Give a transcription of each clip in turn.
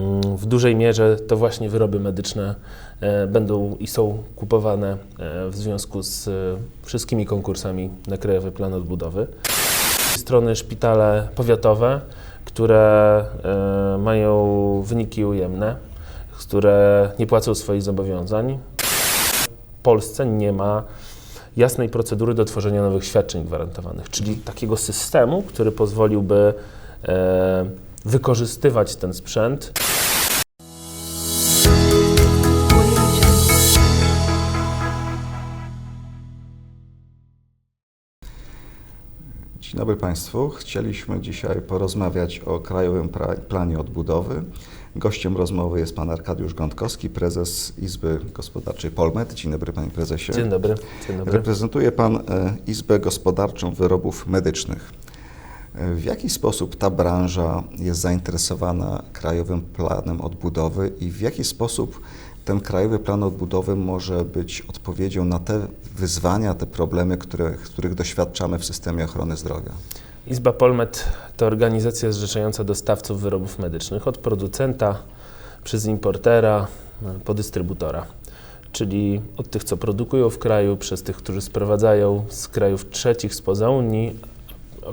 Mm, W dużej mierze to właśnie wyroby medyczne e, będą i są kupowane e, w związku z e, wszystkimi konkursami na Krajowy Plan Odbudowy. Strony szpitale powiatowe, które mają wyniki ujemne, które nie płacą swoich zobowiązań. W Polsce nie ma jasnej procedury do tworzenia nowych świadczeń gwarantowanych, czyli takiego systemu, który pozwoliłby wykorzystywać ten sprzęt Dzień dobry Państwu. Chcieliśmy dzisiaj porozmawiać o Krajowym Planie Odbudowy. Gościem rozmowy jest Pan Arkadiusz Gądkowski, prezes Izby Gospodarczej Polmet. Dzień dobry Panie Prezesie. Dzień dobry. Dzień dobry. Reprezentuje Pan e, Izbę Gospodarczą Wyrobów Medycznych. W jaki sposób ta branża jest zainteresowana Krajowym Planem Odbudowy i w jaki sposób ten Krajowy Plan Odbudowy może być odpowiedzią na te wyzwania, te problemy, które, których doświadczamy w systemie ochrony zdrowia? Izba Polmet to organizacja zrzeszająca dostawców wyrobów medycznych od producenta przez importera po dystrybutora. Czyli od tych, co produkują w kraju, przez tych, którzy sprowadzają z krajów trzecich spoza Unii,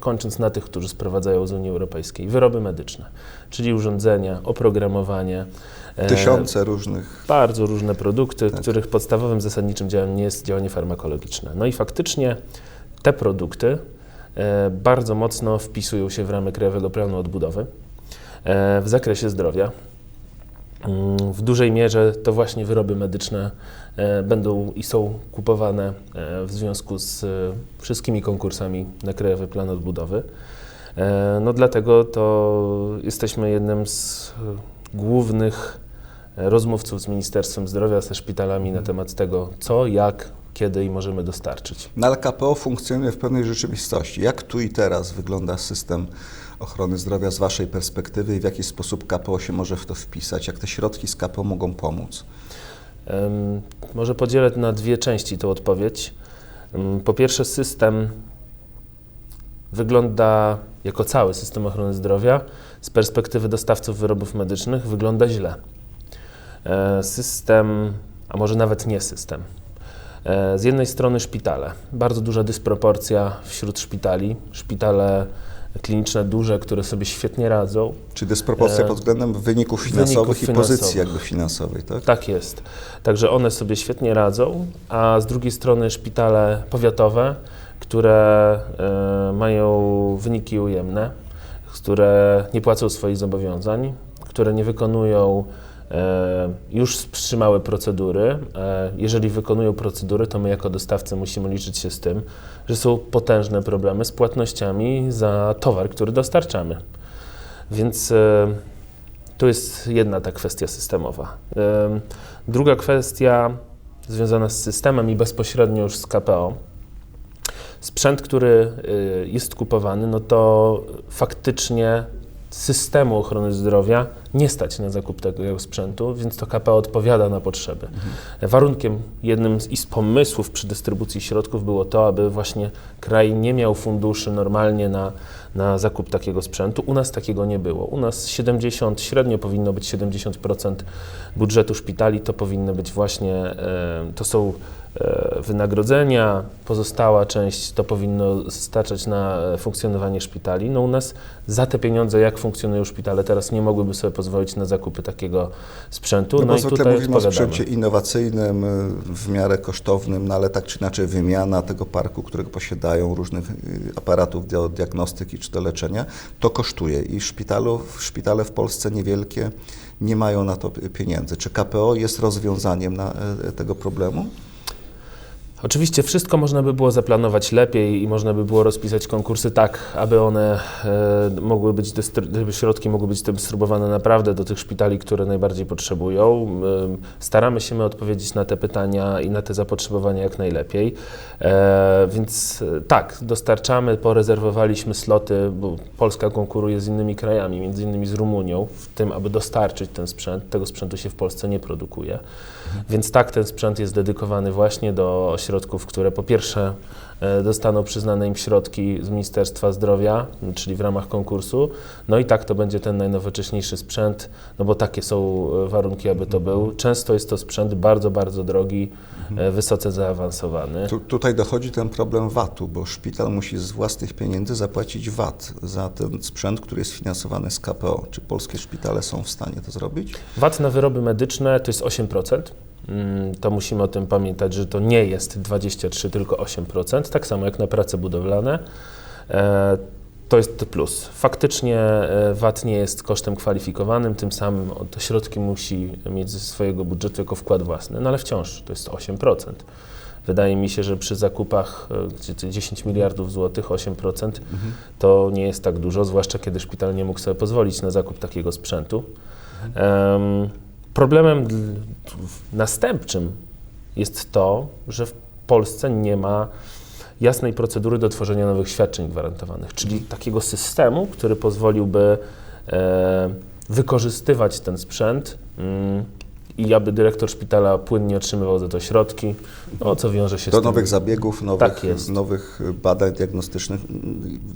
kończąc na tych, którzy sprowadzają z Unii Europejskiej. Wyroby medyczne, czyli urządzenia, oprogramowanie. e, Tysiące różnych. bardzo różne produkty, Tak. których podstawowym zasadniczym działaniem jest działanie farmakologiczne. No i faktycznie te produkty e, bardzo mocno wpisują się w ramy Krajowego Planu Odbudowy e, w zakresie zdrowia. Mm, W dużej mierze to właśnie wyroby medyczne e, będą i są kupowane e, w związku z e, wszystkimi konkursami na Krajowy Plan Odbudowy. No dlatego to jesteśmy jednym z głównych rozmówców z Ministerstwem Zdrowia, ze szpitalami na temat tego, co, jak, kiedy i możemy dostarczyć. No ale KPO funkcjonuje w pewnej rzeczywistości. Jak tu i teraz wygląda system ochrony zdrowia z Waszej perspektywy i w jaki sposób KPO się może w to wpisać? Jak te środki z KPO mogą pomóc? Em, Może podzielę na dwie części tą odpowiedź. Em, Po pierwsze, system wygląda jako cały system ochrony zdrowia z perspektywy dostawców wyrobów medycznych wygląda źle. E, System, a może nawet nie system. E, Z jednej strony szpitale. Bardzo duża dysproporcja wśród szpitali. Szpitale kliniczne duże, które sobie świetnie radzą, Czy dysproporcja E, pod względem wyników finansowych wyników i pozycji finansowych. jakby finansowej, tak? Tak jest. Także one sobie świetnie radzą, a z drugiej strony szpitale powiatowe, które e, mają wyniki ujemne, które nie płacą swoich zobowiązań, które nie wykonują już wstrzymałe procedury. E, jeżeli wykonują procedury, to my jako dostawcy musimy liczyć się z tym, że są potężne problemy z płatnościami za towar, który dostarczamy. Więc e, to jest jedna ta kwestia systemowa. Druga kwestia związana z systemem i bezpośrednio już z KPO. Sprzęt, który jest kupowany, no to faktycznie systemu ochrony zdrowia nie stać na zakup tego sprzętu, więc to KPO odpowiada na potrzeby. Warunkiem jednym z, i z pomysłów przy dystrybucji środków było to, aby właśnie kraj nie miał funduszy normalnie na, na zakup takiego sprzętu. U nas takiego nie było. U nas 70, średnio powinno być 70% budżetu szpitali, to powinny być właśnie, e, to są e, wynagrodzenia, pozostała część to powinno starczać na funkcjonowanie szpitali. No u nas za te pieniądze, jak funkcjonują szpitale, teraz nie mogłyby sobie na zakupy takiego sprzętu. No, No, i tutaj mówimy o odpowiadamy. sprzęcie innowacyjnym, y, w miarę kosztownym, no ale tak czy inaczej wymiana tego parku, którego posiadają różnych y, aparatów do diagnostyki czy do leczenia, to kosztuje i szpitalu, szpitale w Polsce niewielkie nie mają na to pieniędzy. Czy KPO jest rozwiązaniem na e, tego problemu? Oczywiście wszystko można by było zaplanować lepiej i można by było rozpisać konkursy tak, aby one e, mogły być, żeby środki mogły być dystrybuowane naprawdę do tych szpitali, które najbardziej potrzebują. E, staramy się my odpowiedzieć na te pytania i na te zapotrzebowania jak najlepiej. E, więc e, tak, dostarczamy, porezerwowaliśmy sloty, bo Polska konkuruje z innymi krajami, między innymi z Rumunią, w tym, aby dostarczyć ten sprzęt. Tego sprzętu się w Polsce nie produkuje. Więc tak, ten sprzęt jest dedykowany właśnie do ośrodków środków, które po pierwsze e, dostaną przyznane im środki z Ministerstwa Zdrowia, czyli w ramach konkursu, no i tak to będzie ten najnowocześniejszy sprzęt, no bo takie są e, warunki, aby to był. Często jest to sprzęt bardzo, bardzo drogi, e, wysoce zaawansowany. Tu, tutaj dochodzi ten problem VAT-u, bo szpital musi z własnych pieniędzy zapłacić VAT za ten sprzęt, który jest finansowany z KPO. Czy polskie szpitale są w stanie to zrobić? VAT na wyroby medyczne to jest 8%. Mm, To musimy o tym pamiętać, że to nie jest 23, tylko 8%, tak samo jak na prace budowlane. E, To jest plus. Faktycznie e, VAT nie jest kosztem kwalifikowanym, tym samym o- te środki musi mieć ze swojego budżetu jako wkład własny, no ale wciąż to jest 8%. Wydaje mi się, że przy zakupach e, gdzie to 10 miliardów złotych, 8% to nie jest tak dużo, zwłaszcza kiedy szpital nie mógł sobie pozwolić na zakup takiego sprzętu. Em, Problemem następczym jest to, że w Polsce nie ma jasnej procedury do tworzenia nowych świadczeń gwarantowanych, czyli takiego systemu, który pozwoliłby e, wykorzystywać ten sprzęt mm, i aby dyrektor szpitala płynnie otrzymywał za to środki, no, co wiąże się Do z tym. nowych zabiegów, nowych, Tak nowych badań diagnostycznych.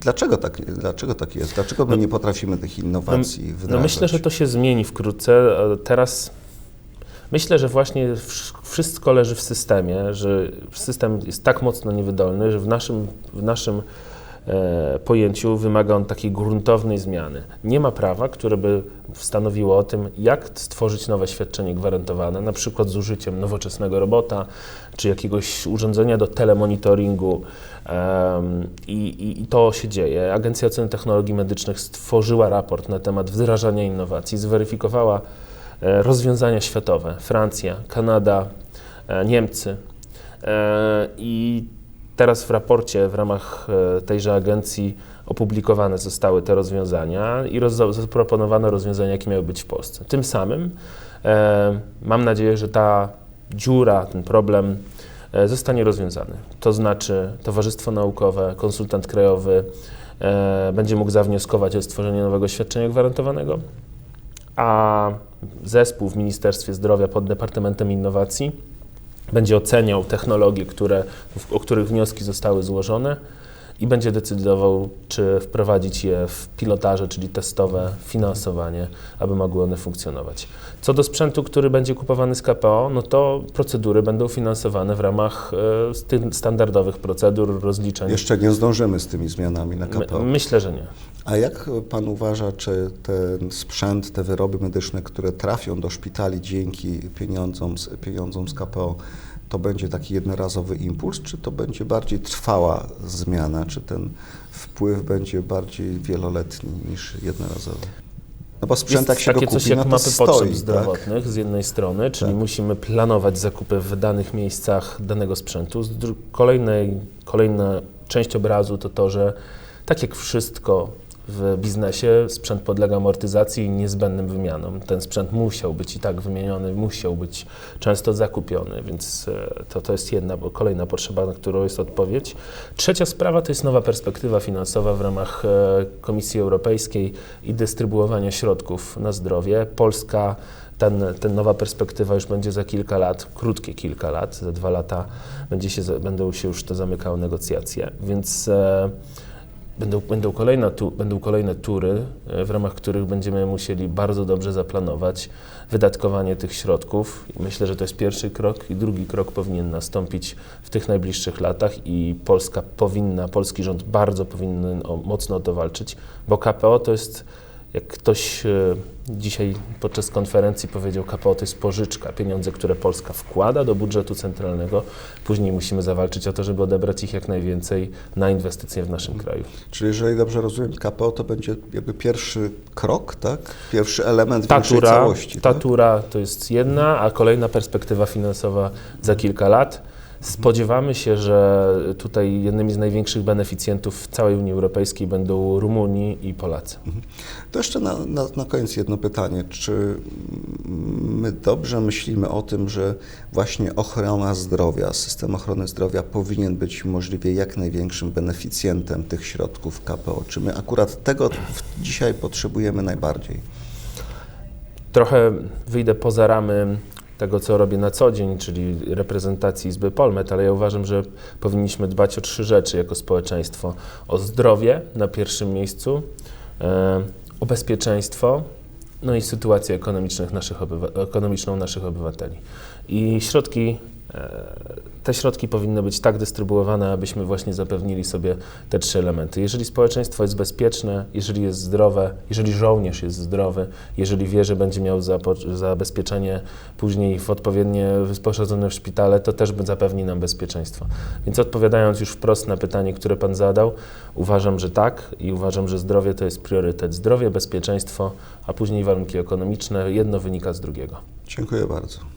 Dlaczego tak, dlaczego tak jest? Dlaczego my nie potrafimy tych innowacji No wdrażać? myślę, że to się zmieni wkrótce. Teraz myślę, że właśnie wsz- wszystko leży w systemie, że system jest tak mocno niewydolny, że w naszym, w naszym pojęciu wymaga on takiej gruntownej zmiany. Nie ma prawa, które by stanowiło o tym, jak stworzyć nowe świadczenie gwarantowane, na przykład z użyciem nowoczesnego robota, czy jakiegoś urządzenia do telemonitoringu. Em, i, i, I to się dzieje. Agencja Oceny Technologii Medycznych stworzyła raport na temat wdrażania innowacji, zweryfikowała e, rozwiązania światowe. Francja, Kanada, e, Niemcy. E, I teraz w raporcie w ramach e, tejże agencji opublikowane zostały te rozwiązania i roz, zaproponowano rozwiązania, jakie miały być w Polsce. Tym samym e, mam nadzieję, że ta dziura, ten problem e, zostanie rozwiązany. To znaczy Towarzystwo Naukowe, konsultant krajowy e, będzie mógł zawnioskować o stworzenie nowego świadczenia gwarantowanego, a zespół w Ministerstwie Zdrowia pod Departamentem Innowacji będzie oceniał technologie, które, o których wnioski zostały złożone i będzie decydował, czy wprowadzić je w pilotaże, czyli testowe finansowanie, aby mogły one funkcjonować. Co do sprzętu, który będzie kupowany z KPO, no to procedury będą finansowane w ramach e, standardowych procedur rozliczeń. Jeszcze nie zdążymy z tymi zmianami na KPO. My, myślę, że nie. A jak pan uważa, czy ten sprzęt, te wyroby medyczne, które trafią do szpitali dzięki pieniądzom pieniądzom z KPO, to będzie taki jednorazowy impuls, czy to będzie bardziej trwała zmiana, czy ten wpływ będzie bardziej wieloletni niż jednorazowy? No bo sprzęt, jak Jest się takie kupi, coś jak no mapy potrzeb stoi, tak? zdrowotnych z jednej strony, czyli Tak. musimy planować zakupy w danych miejscach danego sprzętu. Kolejnej, kolejna część obrazu to to, że tak jak wszystko w biznesie, sprzęt podlega amortyzacji i niezbędnym wymianom. Ten sprzęt musiał być i tak wymieniony, musiał być często zakupiony, więc e, to, to jest jedna, bo kolejna potrzeba, na którą jest odpowiedź. Trzecia sprawa to jest nowa perspektywa finansowa w ramach e, Komisji Europejskiej i dystrybuowania środków na zdrowie. Polska ten, ten nowa perspektywa już będzie za kilka lat, krótkie kilka lat, za dwa lata będzie się, będą się już to zamykały negocjacje, więc e, będą, będą, kolejne, tu, będą kolejne tury, e, w ramach których będziemy musieli bardzo dobrze zaplanować wydatkowanie tych środków. Myślę, że to jest pierwszy krok i drugi krok powinien nastąpić w tych najbliższych latach i Polska powinna, polski rząd bardzo powinien o, mocno o to walczyć, bo KPO to jest jak ktoś e, dzisiaj podczas konferencji powiedział, KPO to jest pożyczka, pieniądze, które Polska wkłada do budżetu centralnego. Później musimy zawalczyć o to, żeby odebrać ich jak najwięcej na inwestycje w naszym kraju. Czyli jeżeli dobrze rozumiem, KPO to będzie jakby pierwszy krok, tak? Pierwszy element Ta tura, całości. ta tak? tura to jest jedna, a kolejna perspektywa finansowa za kilka lat. Spodziewamy się, że tutaj jednymi z największych beneficjentów w całej Unii Europejskiej będą Rumunii i Polacy. To jeszcze na, na, na koniec jedno pytanie. Czy my dobrze myślimy o tym, że właśnie ochrona zdrowia, system ochrony zdrowia powinien być możliwie jak największym beneficjentem tych środków KPO? Czy my akurat tego dzisiaj potrzebujemy najbardziej? Trochę wyjdę poza ramy tego, co robię na co dzień, czyli reprezentacji Izby Polmet, ale ja uważam, że powinniśmy dbać o trzy rzeczy jako społeczeństwo. O zdrowie na pierwszym miejscu, e, o bezpieczeństwo, no i sytuację ekonomiczną naszych obywateli. I środki, te środki powinny być tak dystrybuowane, abyśmy właśnie zapewnili sobie te trzy elementy. Jeżeli społeczeństwo jest bezpieczne, jeżeli jest zdrowe, jeżeli żołnierz jest zdrowy, jeżeli wie, że będzie miał zabezpieczenie później w odpowiednie wyposażone w szpitale, to też zapewni nam bezpieczeństwo. Więc odpowiadając już wprost na pytanie, które Pan zadał, uważam, że tak i uważam, że zdrowie to jest priorytet. Zdrowie, bezpieczeństwo, a później warunki ekonomiczne. Jedno wynika z drugiego. Dziękuję bardzo.